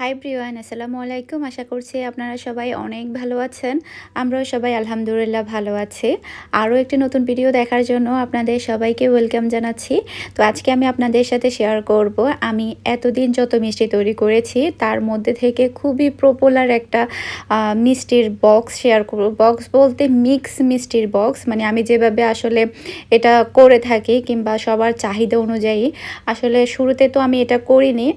High Priyan আসসালামু আলাইকুম। আশা করছি আপনারা সবাই অনেক ভালো আছেন। আমরাও সবাই আলহামদুলিল্লাহ ভালো আছি। আরও একটি নতুন ভিডিও দেখার জন্য আপনাদের সবাইকে ওয়েলকাম জানাচ্ছি। তো আজকে আমি আপনাদের সাথে শেয়ার করব। আমি এতদিন যত মিষ্টি তৈরি করেছি, তার মধ্যে থেকে খুবই পপুলার একটা মিষ্টির বক্স শেয়ার করব। বক্স বলতে মিক্স মিষ্টির বক্স মানে আমি যেভাবে আসলে এটা করে থাকি কিংবা সবার চাহিদা অনুযায়ী, আসলে শুরুতে তো আমি এটা করিনি।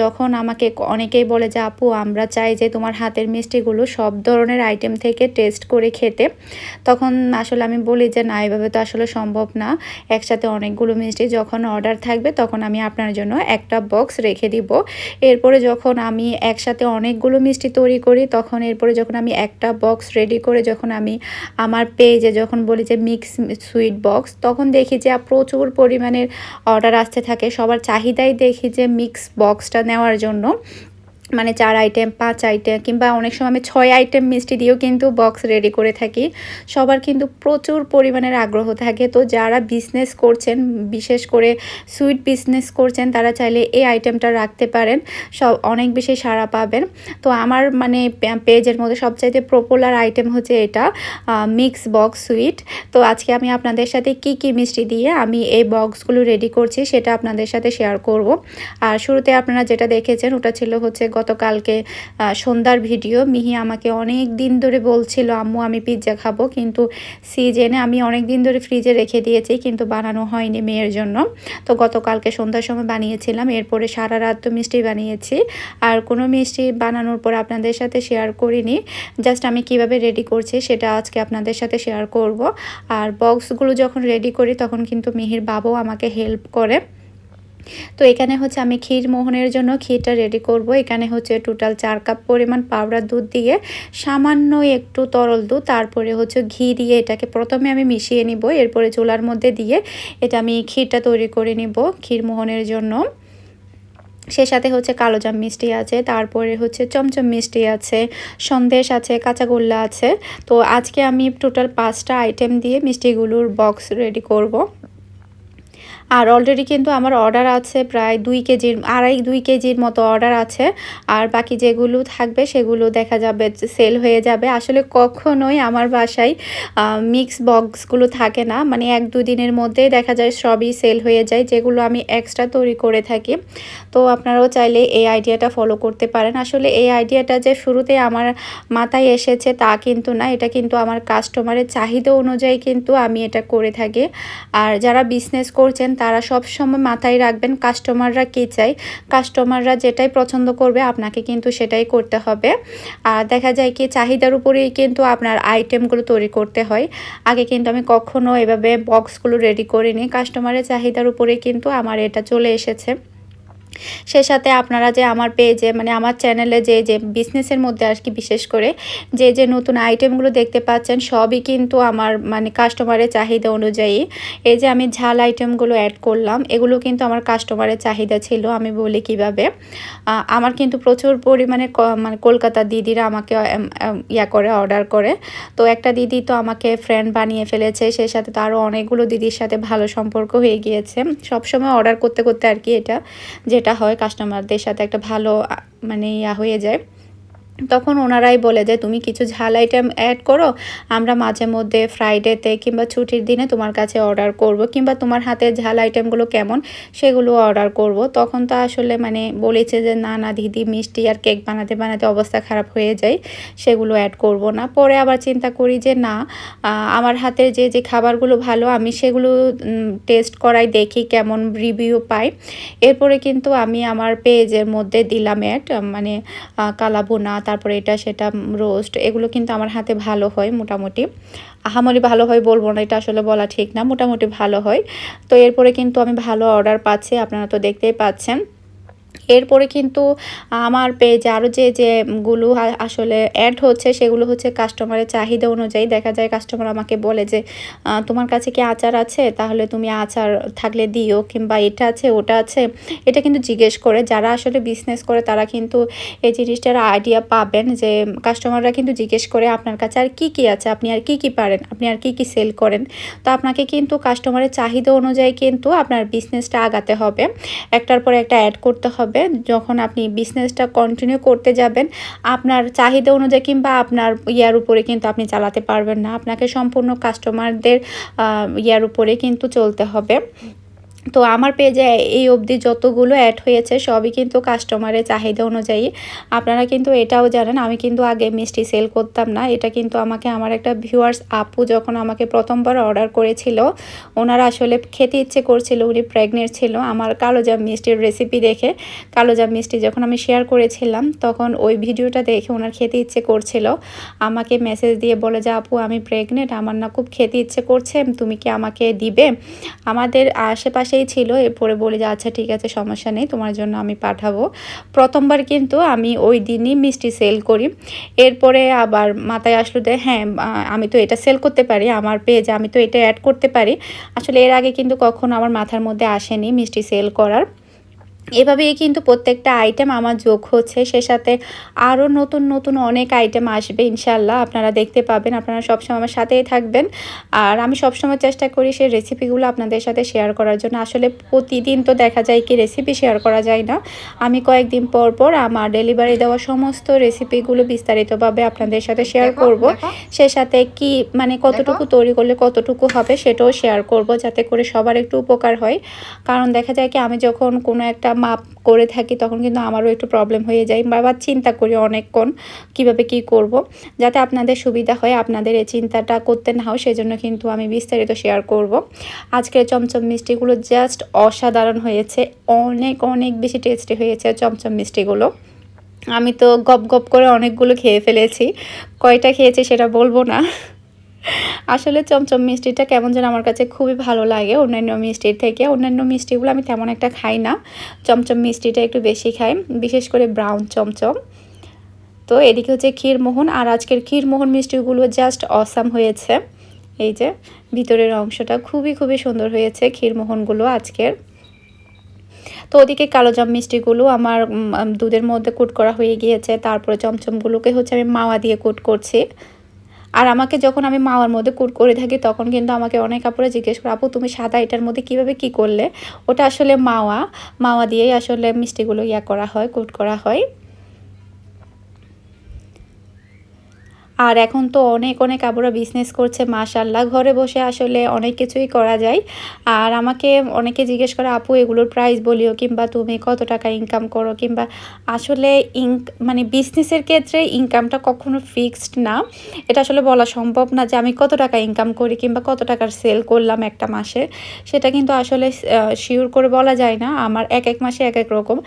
যখন আমাকে অনেক অনেকেই বলে যে, আপু, আমরা চাই যে তোমার হাতের মিষ্টিগুলো সব ধরনের আইটেম থেকে টেস্ট করে খেতে। তখন আসলে আমি বলি যে, না, এভাবে তো আসলে সম্ভব না। একসাথে অনেকগুলো মিষ্টি যখন অর্ডার থাকবে, তখন আমি আপনার জন্য একটা বক্স রেখে দিব। এরপরে যখন আমি একসাথে অনেকগুলো মিষ্টি তৈরি করি, তখন এরপরে যখন আমি একটা বক্স রেডি করে যখন আমি আমার পেজে যখন বলি যে মিক্স সুইট বক্স তখন দেখি যে, প্রচুর পরিমাণের অর্ডার আসতে থাকে। সবার চাহিদাই দেখি যে মিক্স বক্সটা নেওয়ার জন্য। মানে চার আইটেম পাঁচ আইটেম কিংবা অনেক সময় আমি ছয় আইটেম মিষ্টি দিয়েও কিন্তু বক্স রেডি করে থাকি। সবার কিন্তু প্রচুর পরিমাণের আগ্রহ থাকে। তো যারা বিজনেস করছেন, বিশেষ করে সুইট বিজনেস করছেন, তারা চাইলে এই আইটেমটা রাখতে পারেন। সব অনেক বেশি সাড়া পাবেন। তো আমার মানে পেজের মধ্যে সবচাইতে পপুলার আইটেম হচ্ছে এটা মিক্স বক্স সুইট তো আজকে আমি আপনাদের সাথে কি কি মিষ্টি দিয়ে আমি এই বক্সগুলো রেডি করছি, সেটা আপনাদের সাথে শেয়ার করব। আর শুরুতে আপনারা যেটা দেখেছেন, ওটা ছিল হচ্ছে গতকালকে সন্ধ্যার ভিডিও। মিহি আমাকে অনেক দিন ধরে বলছিল, আম্মু, আমি পিৎজা খাব। কিন্তু সিজেনে আমি অনেক দিন ধরে ফ্রিজে রেখে দিয়েছি, কিন্তু বানানো হয়নি মেয়ের জন্য। তো গতকালকে সন্ধ্যার সময় বানিয়েছিলাম, এরপরে সারা রাত তো মিষ্টি বানিয়েছি। আর কোনো মিষ্টি বানানোর পর আপনাদের সাথে শেয়ার করিনি। জাস্ট আমি কীভাবে রেডি করছি সেটা আজকে আপনাদের সাথে শেয়ার করব। আর বক্সগুলো যখন রেডি করি, তখন কিন্তু মিহির বাবাও আমাকে হেল্প করে। তো এখানে হচ্ছে আমি ক্ষীর মোহনের জন্য ক্ষীরটা রেডি করব। এখানে হচ্ছে টোটাল চার কাপ পরিমাণ পাউডার দুধ দিয়ে সামান্য একটু তরল দুধ, তারপরে হচ্ছে ঘি দিয়ে এটাকে প্রথমে আমি মিশিয়ে নিব। এরপরে চুলার মধ্যে দিয়ে এটা আমি ক্ষীরটা তৈরি করে নিব ক্ষীর মোহনের জন্য। সে সাথে হচ্ছে কালোজাম মিষ্টি আছে, তারপরে হচ্ছে চমচম মিষ্টি আছে, সন্দেশ আছে কাঁচাগোল্লা আছে। তো আজকে আমি টোটাল পাঁচটা আইটেম দিয়ে মিষ্টিগুলোর বক্স রেডি করব। আর অলরেডি কিন্তু আমার অর্ডার আছে প্রায় দুই কেজির, আড়াই দুই কেজির মতো অর্ডার আছে। আর বাকি যেগুলো থাকবে সেগুলো দেখা যাবে সেল হয়ে যাবে। আসলে কখনোই আমার বাসায় মিক্স বক্সগুলো থাকে না। মানে এক দুদিনের মধ্যেই দেখা যায় সবই সেল হয়ে যায়, যেগুলো আমি এক্সট্রা তৈরি করে থাকি। তো আপনারাও চাইলে এই আইডিয়াটা ফলো করতে পারেন। আসলে এই আইডিয়াটা যে শুরুতে আমার মাথায় এসেছে তা কিন্তু না। এটা কিন্তু আমার কাস্টমারের চাহিদা অনুযায়ী কিন্তু আমি এটা করে থাকি। আর যারা বিজনেস করছেন তারা সব সময় মাথায় রাখবেন কাস্টমাররা কী চায়। কাস্টমাররা যেটাই পছন্দ করবে, আপনাকে কিন্তু সেটাই করতে হবে। আর দেখা যায় কি, চাহিদার উপরেই কিন্তু আপনার আইটেমগুলো তৈরি করতে হয়। আগে কিন্তু আমি কখনো এভাবে বক্সগুলো রেডি করিনি। কাস্টমারের চাহিদার উপরে কিন্তু আমার এটা চলে এসেছে। সে সাথে আপনারা যে আমার পেজে মানে আমার চ্যানেলে যে যে বিজনেসের মধ্যে আর কি বিশেষ করে, যে যে নতুন আইটেমগুলো দেখতে পাচ্ছেন, সবই কিন্তু আমার মানে কাস্টমারের চাহিদা অনুযায়ী। এই যে আমি ঝাল আইটেমগুলো অ্যাড করলাম, এগুলো কিন্তু আমার কাস্টমারের চাহিদা ছিল, আমি বলি কীভাবে। আমার কিন্তু প্রচুর পরিমাণে মানে কলকাতার দিদিরা আমাকে ইয়া করে অর্ডার করে। তো একটা দিদি তো আমাকে ফ্রেন্ড বানিয়ে ফেলেছে সে সাথে তো আরও অনেকগুলো দিদির সাথে ভালো সম্পর্ক হয়ে গিয়েছে। সবসময় অর্ডার করতে করতে আর কি এটা যেটা যেটা হয় কাস্টমারদের সাথে একটা ভালো মানে ইয়া হয়ে যায়। তখন ওনারাই বলে যে, তুমি কিছু ঝাল আইটেম অ্যাড করো, আমরা মাঝে মধ্যে ফ্রাইডেতে কিংবা ছুটির দিনে তোমার কাছে অর্ডার করব, কিংবা তোমার হাতে ঝাল আইটেমগুলো কেমন সেগুলো অর্ডার করব। তখন তো আসলে মানে বলেছে যে, না না, দিদি, মিষ্টি আর কেক বানাতে বানাতে অবস্থা খারাপ হয়ে যায়, সেগুলো অ্যাড করব না। পরে আবার চিন্তা করি যে, না আমার হাতে যে যে খাবারগুলো ভালো, আমি সেগুলো টেস্ট করাই, দেখি কেমন রিভিউ পাই। এরপরে কিন্তু আমি আমার পেজের মধ্যে দিলাম অ্যাড মানে কালাবোনা তারপরে এটা, সেটা রোস্ট এগুলো কিন্তু আমার হাতে ভালো হয় মোটামুটি। আহামরি ভালো হয় বলব না, এটা আসলে বলা ঠিক না, মোটামুটি ভালো হয়। তো এরপরে কিন্তু আমি ভালো অর্ডার পাচ্ছি, আপনারা তো দেখতেই পাচ্ছেন। এরপরে কিন্তু আমার পেজে আরও যে যেগুলো আসলে অ্যাড হচ্ছে সেগুলো হচ্ছে কাস্টমারের চাহিদা অনুযায়ী। দেখা যায় কাস্টমার আমাকে বলে যে তোমার কাছে কি আচার আছে? তাহলে তুমি আচার থাকলে দিও কিংবা এটা আছে, ওটা আছে। এটা কিন্তু জিজ্ঞেস করে। যারা আসলে বিজনেস করে তারা কিন্তু এই জিনিসটার আইডিয়া পাবেন যে কাস্টমাররা কিন্তু জিজ্ঞেস করে আপনার কাছে, আর কি কি আছে? আপনি আর কি কি পারেন? আপনি আর কি কি সেল করেন? তো আপনাকে কিন্তু কাস্টমারের চাহিদা অনুযায়ী কিন্তু আপনার বিজনেসটা আগাতে হবে। একটার পরে একটা অ্যাড করতে হবে। হবে যখন আপনি বিজনেসটা কন্টিনিউ করতে যাবেন, আপনার চাহিদা অনুযায়ী কিংবা আপনার ইয়ার উপরে কিন্তু আপনি চালাতে পারবেন না। আপনাকে সম্পূর্ণ কাস্টমারদের ইয়ার উপরে কিন্তু চলতে হবে। তো আমার পেজে এই অবধি যতগুলো অ্যাড হয়েছে, সবই কিন্তু কাস্টমারের চাহিদা অনুযায়ী। আপনারা কিন্তু এটাও জানেন, আমি কিন্তু আগে মিষ্টি সেল করতাম না। এটা কিন্তু আমাকে, আমার একটা ভিউয়ার্স আপু যখন আমাকে প্রথমবার অর্ডার করেছিল, ওনারা আসলে খেতে ইচ্ছে করছিল, উনি প্রেগনেন্ট ছিল। আমার কালোজাম মিষ্টির রেসিপি দেখে কালোজাম মিষ্টি যখন আমি শেয়ার করেছিলাম, তখন ওই ভিডিওটা দেখে ওনার খেতে ইচ্ছে করছিল। আমাকে মেসেজ দিয়ে বলে যে, আপু, আমি প্রেগনেন্ট আমার না খুব খেতে ইচ্ছে করছে, তুমি কি আমাকে দিবে? আমাদের আশেপাশে পাশেই ছিল, এরপরে বলি যে আচ্ছা ঠিক আছে, সমস্যা নেই, তোমার জন্য আমি পাঠাবো। প্রথমবার কিন্তু আমি ওই দিনই মিষ্টি সেল করি। এরপরে আবার মাথায় আসলো যে হ্যাঁ আমি তো এটা সেল করতে পারি, আমার পেজে, আমি তো এটা অ্যাড করতে পারি। আসলে এর আগে কিন্তু কখনো আমার মাথার মধ্যে আসেনি মিষ্টি সেল করার। এভাবেই কিন্তু প্রত্যেকটা আইটেম আমার যোগ হচ্ছে। সে সাথে আরও নতুন নতুন অনেক আইটেম আসবে ইনশাল্লাহ আপনারা দেখতে পাবেন আপনারা সবসময় আমার সাথেই থাকবেন। আর আমি সবসময় চেষ্টা করি সেই রেসিপিগুলো আপনাদের সাথে শেয়ার করার জন্য। আসলে প্রতিদিন তো দেখা যায় কি রেসিপি শেয়ার করা যায় না। আমি কয়েকদিন পর পর আমার ডেলিভারি দেওয়া সমস্ত রেসিপিগুলো বিস্তারিতভাবে আপনাদের সাথে শেয়ার করব। সে সাথে কি মানে কতটুকু তৈরি করলে কতটুকু হবে সেটাও শেয়ার করব যাতে করে সবার একটু উপকার হয়। কারণ দেখা যায় কি আমি যখন কোনো একটা মাপ করে থাকি, তখন কিন্তু আমারও একটু প্রবলেম হয়ে যায়। বারবার চিন্তা করি অনেকক্ষণ কীভাবে কি করব। যাতে আপনাদের সুবিধা হয়, আপনাদের এই চিন্তাটা করতে না হয়, সেজন্য কিন্তু আমি বিস্তারিত শেয়ার করব। আজকের চমচম মিষ্টিগুলো জাস্ট অসাধারণ হয়েছে। অনেক অনেক বেশি টেস্টি হয়েছে চমচম মিষ্টিগুলো। আমি তো গপ গপ করে অনেকগুলো খেয়ে ফেলেছি। কয়টা খেয়েছি সেটা বলব না। আসলে চমচম মিষ্টিটা কেমন যেন আমার কাছে খুবই ভালো লাগে। অন্যান্য মিষ্টির থেকে। অন্যান্য মিষ্টিগুলো আমি তেমন একটা খাই না। চমচম মিষ্টিটা একটু বেশি খাই, বিশেষ করে ব্রাউন চমচম। তো এদিকে হচ্ছে ক্ষীরমোহন, আর আজকের ক্ষীরমোহন মিষ্টিগুলো জাস্ট অসাম হয়েছে। এই যে, ভিতরের অংশটা খুবই খুবই সুন্দর হয়েছে ক্ষীরমোহনগুলো আজকের। তো ওদিকে কালোজাম মিষ্টিগুলো আমার দুধের মধ্যে কুট করা হয়ে গিয়েছে। তারপরে চমচমগুলোকে হচ্ছে আমি মাওয়া দিয়ে কুট করছি। আর আমাকে যখন আমি মাওয়ার মধ্যে কুট করে থাকি, তখন কিন্তু আমাকে অনেক কাপড়ে জিজ্ঞেস করে, আপু, তুমি সাদা, এটার মধ্যে কীভাবে কি করলে? ওটা আসলে মাওয়া মাওয়া দিয়েই আসলে মিষ্টিগুলো ইয়া করা হয়, কুট করা হয়। আর এখন তো অনেক অনেক আবুরা বিজনেস করছে মাশাল্লাহ ঘরে বসে আসলে অনেক কিছুই করা যায়। আর আমাকে অনেকে জিজ্ঞেস করে, আপু, এগুলোর প্রাইস বলিও, কিংবা তুমি কত টাকা ইনকাম করো? কিংবা আসলে ইনক মানে বিজনেসের ক্ষেত্রে ইনকামটা কখনো ফিক্সড না। এটা আসলে বলা সম্ভব না যে আমি কত টাকা ইনকাম করি, কিংবা কত টাকার সেল করলাম একটা মাসে। সেটা কিন্তু আসলে শিওর করে বলা যায় না। আমার এক এক মাসে এক এক রকম।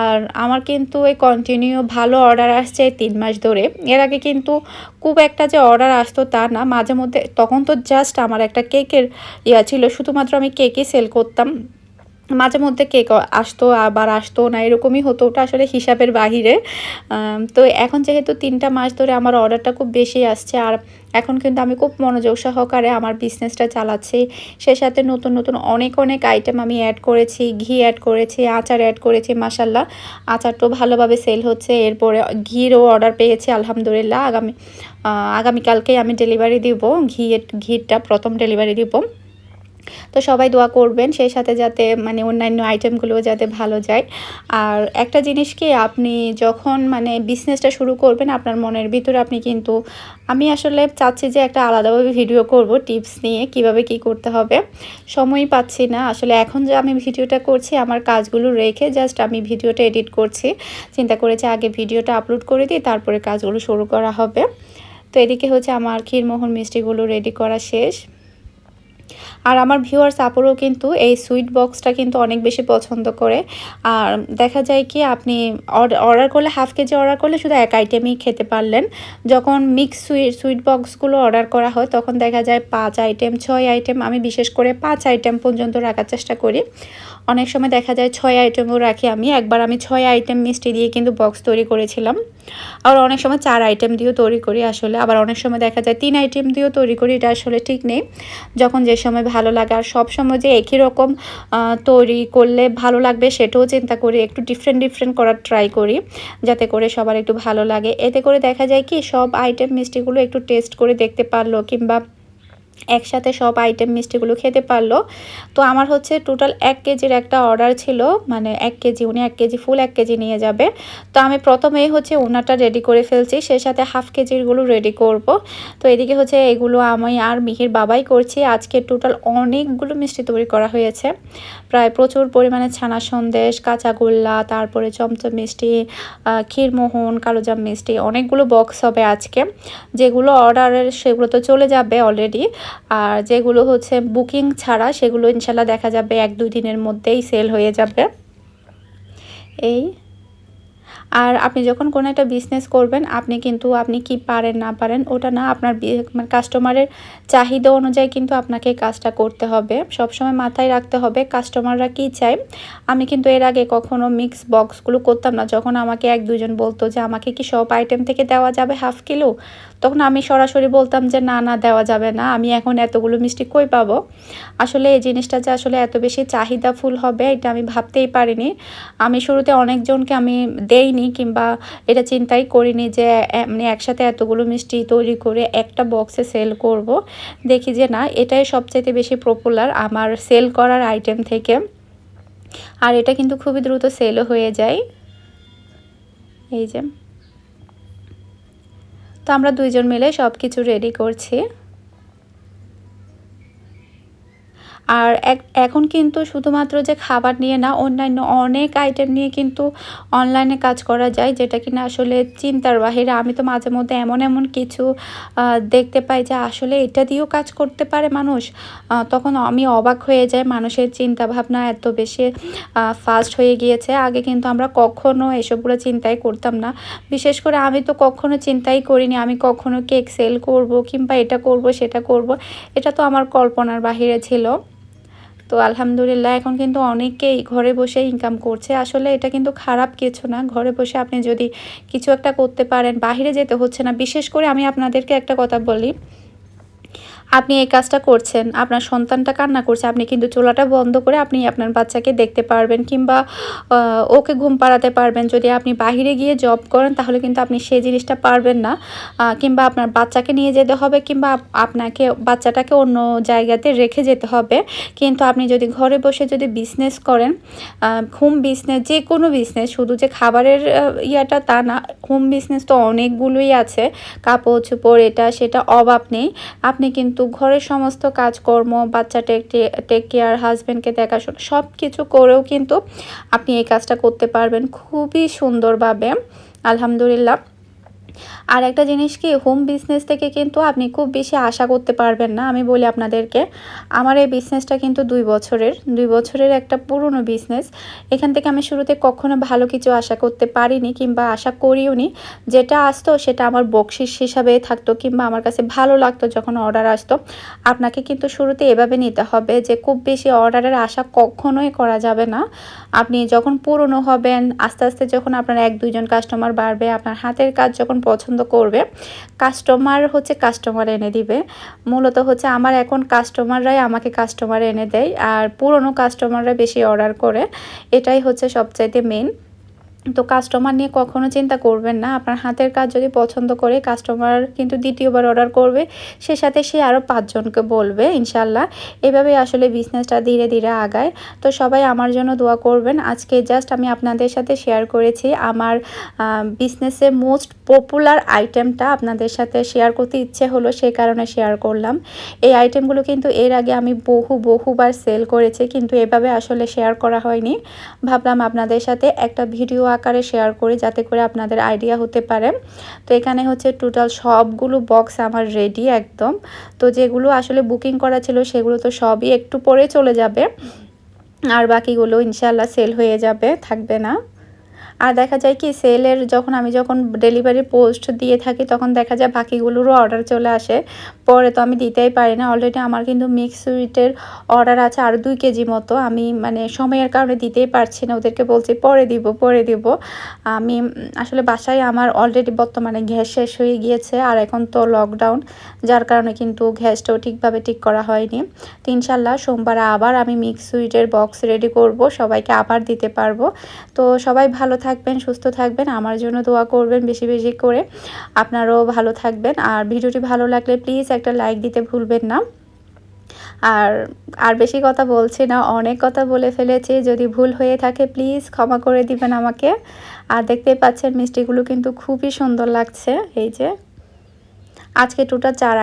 আর আমার কিন্তু এই কন্টিনিউ ভালো অর্ডার আসছে তিন মাস ধরে। এর আগে কিন্তু খুব একটা যে অর্ডার আসতো তা না। মাঝে মধ্যে তখন তো জাস্ট আমার একটা কেকের ইয়া ছিল, শুধুমাত্র আমি কেকই সেল করতাম। মাঝে মধ্যে কেক আসতো, আবার আসতো না, এরকমই হতো। ওটা আসলে হিসাবের বাহিরে। তো এখন যেহেতু তিনটা মাস ধরে আমার অর্ডারটা খুব বেশি আসছে, আর এখন কিন্তু আমি খুব মনোযোগ সহকারে আমার বিজনেসটা চালাচ্ছি। সে সাথে নতুন নতুন অনেক অনেক আইটেম আমি অ্যাড করেছি, ঘি অ্যাড করেছি, আচার অ্যাড করেছি মাসাল্লাহ আচারটাও ভালোভাবে সেল হচ্ছে, এরপরে ঘিরও অর্ডার পেয়েছি, আলহামদুলিল্লাহ। আগামী আগামীকালকেই আমি ডেলিভারি দিব ঘি ঘিটা প্রথম ডেলিভারি দিব। তো সবাই দোয়া করবেন সেই সাথে যাতে মানে অন্যান্য আইটেমগুলো যাতে ভালো যায়। আর একটা জিনিস কি, আপনি যখন মানে বিজনেসটা শুরু করবেন, আপনার মনের ভিতরে আপনি কিন্তু, আমি আসলে চাচ্ছি যে একটা আলাদাভাবে ভিডিও করব টিপস নিয়ে কীভাবে কি করতে হবে। সময়ই পাচ্ছি না, আসলে এখন যে আমি ভিডিওটা করছি, আমার কাজগুলো রেখে জাস্ট আমি ভিডিওটা এডিট করছি। চিন্তা করেছি আগে ভিডিওটা আপলোড করে দিই, তারপরে কাজগুলো শুরু করা হবে। তো এদিকে হচ্ছে আমার ক্ষীরমোহন মিষ্টিগুলো রেডি করা শেষ। আর আমার ভিউয়ার্স আপুরও কিন্তু এই সুইট বক্সটা কিন্তু অনেক বেশি পছন্দ করে। আর দেখা যায় কি, আপনি অর্ডার করলে হাফ কেজি অর্ডার করলে শুধু এক আইটেমই খেতে পারলেন। যখন মিক্স সুইট সুইট বক্সগুলো অর্ডার করা হয়, তখন দেখা যায় পাঁচ আইটেম ছয় আইটেম আমি বিশেষ করে পাঁচ আইটেম পর্যন্ত রাখার চেষ্টা করি। অনেক সময় দেখা যায় ছয় আইটেমও রাখি আমি, একবার আমি ছয় আইটেম মিষ্টি দিয়ে কিন্তু বক্স তৈরি করেছিলাম। আবার অনেক সময় চার আইটেম দিয়েও তৈরি করি আসলে, আবার অনেক সময় দেখা যায় তিন আইটেম দিয়েও তৈরি করি, এটা আসলে ঠিক নেই। যখন যে সময় ভালো লাগে আর সব সময় যে একই রকম তৈরি করলে ভালো লাগবে সেটাও চিন্তা করি, একটু ডিফারেন্ট ডিফারেন্ট করার ট্রাই করি, যাতে করে সবার একটু ভালো লাগে। এতে করে দেখা যায় কি, সব আইটেম মিষ্টিগুলো একটু টেস্ট করে দেখতে পারল কিংবা একসাথে সব আইটেম মিষ্টিগুলো খেতে পারল। তো আমার হচ্ছে টোটাল এক কেজির একটা অর্ডার ছিল মানে এক কেজি, উনি এক কেজি ফুল এক কেজি নিয়ে যাবে। তো আমি প্রথমেই হচ্ছে ওনাটা রেডি করে ফেলছি, সে সাথে হাফ কেজিরগুলো রেডি করব। তো এদিকে হচ্ছে এগুলো আমি আর মিহির বাবাই করছি। আজকে টোটাল অনেকগুলো মিষ্টি তৈরি করা হয়েছে। প্রায় প্রচুর পরিমাণে ছানা সন্দেশ, কাঁচাগোল্লা, তারপরে চমচম মিষ্টি ক্ষীরমোহন, কালোজাম মিষ্টি, অনেকগুলো বক্স হবে আজকে। যেগুলো অর্ডারের সেগুলো তো চলে যাবে অলরেডি আর যেগুলো হচ্ছে বুকিং ছাড়া, সেগুলো ইনশাল্লাহ দেখা যাবে এক দুই দিনের মধ্যেই সেল হয়ে যাবে। এই। আর আপনি যখন কোনো একটা বিজনেস করবেন, আপনি কিন্তু, আপনি কি পারেন, না পারেন, ওটা না আপনার মানে কাস্টমারের চাহিদা অনুযায়ী কিন্তু আপনাকে কাজটা করতে হবে। সবসময় মাথায় রাখতে হবে কাস্টমাররা কি চায়? আমি কিন্তু এর আগে কখনো মিক্স বক্সগুলো করতাম না, যখন আমাকে এক দুজন বলতো যে, আমাকে কি সব আইটেম থেকে দেওয়া যাবে হাফ কিলো তখন আমি সরাসরি বলতাম যে, না না, দেওয়া যাবে না। আমি এখন এতগুলো মিষ্টি কই পাবো? আসলে এই জিনিসটা যে আসলে এত বেশি চাহিদা ফুল হবে, এটা আমি ভাবতেই পারিনি। আমি শুরুতে অনেকজনকে আমি দেইনি কিংবা এটা চিন্তাই করিনি যে মানে একসাথে এতগুলো মিষ্টি তৈরি করে একটা বক্সে সেল করব। দেখি যে, না, এটাই সবচাইতে বেশি পপুলার আমার সেল করার আইটেম থেকে। আর এটা কিন্তু খুবই দ্রুত সেলও হয়ে যায়। এই যে। তো আমরা দুইজন মিলে সব কিছু রেডি করছি। আর এখন কিন্তু শুধুমাত্র যে খাবার নিয়ে না, অন্যান্য অনেক আইটেম নিয়ে কিন্তু অনলাইনে কাজ করা যায়, যেটা কিনা আসলে চিন্তার বাহিরে। আমি তো মাঝে মধ্যে এমন এমন কিছু দেখতে পাই যে আসলে এটা দিয়েও কাজ করতে পারে মানুষ। তখন আমি অবাক হয়ে যাই, মানুষের চিন্তা ভাবনা এত বেশি ফাস্ট হয়ে গিয়েছে। আগে কিন্তু আমরা কখনো এসবগুলো চিন্তাই করতাম না। বিশেষ করে আমি তো কখনো চিন্তাই করিনি, আমি কখনো কেক সেল করব কিংবা এটা করব, সেটা করব। এটা তো আমার কল্পনার বাহিরে ছিল। তো আলহামদুলিল্লাহ, এখন কিন্তু অনেকেই ঘরে বসে ইনকাম করছে। আসলে এটা কিন্তু খারাপ কিছু না। ঘরে বসে আপনি যদি কিছু একটা করতে পারেন, বাহিরে যেতে হচ্ছে না। বিশেষ করে আমি আপনাদেরকে একটা কথা বলি। আপনি এই কাজটা করছেন, আপনার সন্তানটা কান্না করছে, আপনি কিন্তু চোলাটা বন্ধ করে আপনি আপনার বাচ্চাকে দেখতে পারবেন কিংবা ওকে ঘুম পাড়াতে পারবেন। যদি আপনি বাহিরে গিয়ে জব করেন, তাহলে কিন্তু আপনি সেই জিনিসটা পারবেন না। কিংবা আপনার বাচ্চাকে নিয়ে যেতে হবে কিংবা আপনাকে, বাচ্চাটাকে অন্য জায়গাতে রেখে যেতে হবে। কিন্তু আপনি যদি ঘরে বসে যদি বিজনেস করেন হোম বিজনেস যে কোনো বিজনেস শুধু যে খাবারের ইয়াটা তা না হোম বিজনেস তো অনেকগুলোই আছে। কাপড় চোপড় এটা সেটা অভাব নেই। আপনি কিন্তু কিন্তু ঘরের সমস্ত কাজকর্ম বাচ্চা টেক টেক কেয়ার হাজব্যান্ডকে দেখাশোনা সব কিছু করেও কিন্তু আপনি এই কাজটা করতে পারবেন খুবই সুন্দরভাবে। আলহামদুলিল্লাহ। আর একটা জিনিস কি হোম বিজনেস থেকে কিন্তু আপনি খুব বেশি আশা করতে পারবেন না, আমি বলি আপনাদেরকে। আমার এই বিজনেসটা কিন্তু দুই বছরের দুই বছরের একটা পুরনো বিজনেস এখান থেকে আমি শুরুতে কখনো ভালো কিছু আশা করতে পারিনি কিংবা আশা করিও নি। যেটা আসতো সেটা আমার বকশিস হিসাবে থাকতো কিংবা আমার কাছে ভালো লাগতো যখন অর্ডার আসতো। আপনাকে কিন্তু শুরুতে এভাবে নিতে হবে যে খুব বেশি অর্ডারের আশা কখনোই করা যাবে না। আপনি যখন পুরনো হবেন, আস্তে আস্তে যখন আপনার এক দুইজন কাস্টমার বাড়বে, আপনার হাতের কাজ যখন পছন্দ করবে কাস্টমার হচ্ছে কাস্টমার এনে দিবে। মূলত হচ্ছে আমার এখন কাস্টমাররাই আমাকে কাস্টমার এনে দেয়, আর পুরনো কাস্টমাররা বেশি অর্ডার করে। এটাই হচ্ছে সবচাইতে মেন তো কাস্টমার নিয়ে কখনো চিন্তা করবেন না। আপনার হাতের কাজ যদি পছন্দ করে কাস্টমার কিন্তু দ্বিতীয়বার অর্ডার করবে, সে সাথে সে আরও পাঁচজনকে বলবে ইনশাল্লাহ এভাবে আসলে বিজনেসটা ধীরে ধীরে আগায়। তো সবাই আমার জন্য দোয়া করবেন। আজকে জাস্ট আমি আপনাদের সাথে শেয়ার করেছি আমার বিজনেসে মোস্ট পপুলার আইটেমটা আপনাদের সাথে শেয়ার করতে ইচ্ছে হলো, সে কারণে শেয়ার করলাম। এই আইটেমগুলো কিন্তু এর আগে আমি বহু, বহুবার সেল করেছি, কিন্তু এভাবে আসলে শেয়ার করা হয়নি। ভাবলাম আপনাদের সাথে একটা ভিডিও আকারে শেয়ার করি যাতে করে আপনাদের আইডিয়া হতে পারে। তো এখানে হচ্ছে টোটাল সবগুলো বক্স আমার রেডি একদম। তো যেগুলো আসলে বুকিং করা ছিল সেগুলো তো সবই একটু পরে চলে যাবে। আর বাকিগুলো ইনশাল্লাহ সেল হয়ে যাবে, থাকবে না। আর দেখা যায় কি সেলের যখন আমি যখন ডেলিভারি পোস্ট দিয়ে থাকি, তখন দেখা যায় বাকিগুলোরও অর্ডার চলে আসে। পরে তো আমি দিতেই পারি না। অলরেডি আমার কিন্তু মিক্স সুইটের অর্ডার আছে আর দুই কেজি মতো। আমি মানে সময়ের কারণে দিতেই পারছি না। ওদেরকে বলছি, পরে দিব পরে দিব। আমি আসলে বাসায় আমার অলরেডি বর্তমানে গ্যাস শেষ হয়ে গিয়েছে আর এখন তো লকডাউন যার কারণে কিন্তু গ্যাসটাও ঠিকভাবে ঠিক করা হয়নি। তো ইনশাল্লাহ সোমবার আবার আমি মিক্স সুইটের বক্স রেডি করব। সবাইকে আবার দিতে পারব। তো সবাই ভালো থাকবেন, সুস্থ থাকবেন। আমার জন্য দোয়া করবেন বেশি বেশি করে। আপনারাও ভালো থাকবেন। আর ভিডিওটি ভালো লাগলে প্লিজ একটা লাইক দিতে ভুলবেন না। আর আর বেশি কথা বলছি না, অনেক কথা বলে ফেলেছি। যদি ভুল হয়ে থাকে প্লিজ ক্ষমা করে দিবেন আমাকে। আর দেখতেই পাচ্ছেন মিষ্টিগুলো কিন্তু খুবই সুন্দর লাগছে, এই যে। আজকে টোটাল চার